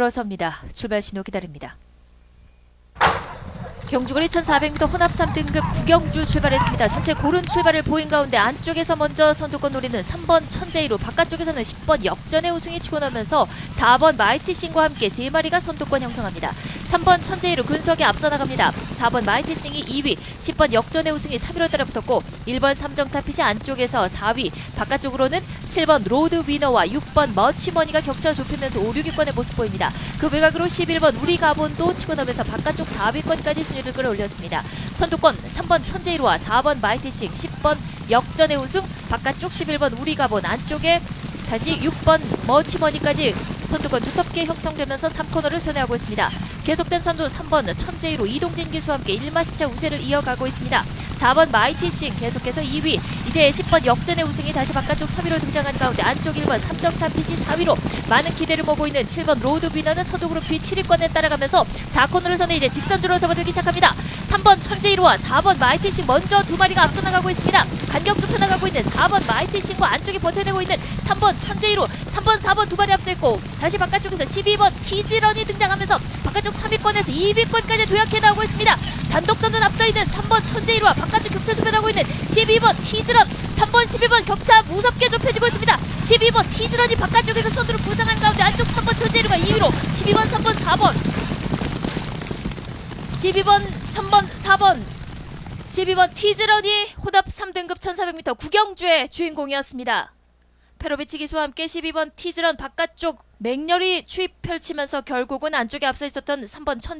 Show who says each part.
Speaker 1: 들어섭니다. 출발 신호 기다립니다. 경주거리 1400m 혼합 3등급 구경주 출발했습니다. 전체 고른 출발을 보인 가운데 안쪽에서 먼저 선두권 노리는 3번 천재이로 바깥쪽에서는 10번 역전의 우승이 치고 나면서 4번 마이티싱과 함께 3마리가 선두권 형성합니다. 3번 천재이로 근속에 앞서 나갑니다. 4번 마이티싱이 2위, 10번 역전의 우승이 3위로 따라붙었고 1번 삼정타핏이 안쪽에서 4위, 바깥쪽으로는 7번 로드 위너와 6번 머치머니가 격차 좁히면서 5, 6위권의 모습 보입니다. 그 외곽으로 11번 우리 가본도 치고 나면서 바깥쪽 4위권까지 순위를 끌어올렸습니다. 선두권 3번 천재이로와 4번 마이티싱, 10번 역전의 우승, 바깥쪽 11번 우리 가본 안쪽에 다시 6번 머치머니까지 선두권 두텁게 형성되면서 3코너를 선회하고 있습니다. 계속된 선두 3번 천재이로 이동진 기수와 함께 1마시차 우세를 이어가고 있습니다. 4번 마이티싱 계속해서 2위 이제 10번 역전의 우승이 다시 바깥쪽 3위로 등장한 가운데 안쪽 1번 삼정타핏이 4위로 많은 기대를 모고 있는 7번 로드 비너는 서두그룹 뒤 7위권에 따라가면서 4코너를 선해 이제 직선주로 접어들기 시작합니다. 3번 천재이로와 4번 마이티싱 먼저 두 마리가 앞서 나가고 있습니다. 간격 좁혀 나가고 있는 4번 마이티싱과 안쪽에 버텨내고 있는 3번 천재이로 3번 4번 두 마리 앞서 있고 다시 바깥쪽에서 12번 티즈런이 등장하면서 바깥쪽 3위권에서 2위권까지 도약해 나오고 있습니다. 단독선은 앞서 있는 3번 천재이로와 바깥쪽 격차 좁혀나고 있는 12번 티즈런 3번 12번 격차 무섭게 좁혀지고 있습니다. 12번 티즈런이 바깥쪽에서 선두를 부상한 가운데 안쪽 3번 천재이로가 2위로 12번 3번 4번 12번 3번 4번 12번 티즈런이 혼합 3등급 1400m 구경주의 주인공이었습니다. 페로비치 기수와 함께 12번 티즈런 바깥쪽 맹렬히 추입 펼치면서 결국은 안쪽에 앞서 있었던 3번 천재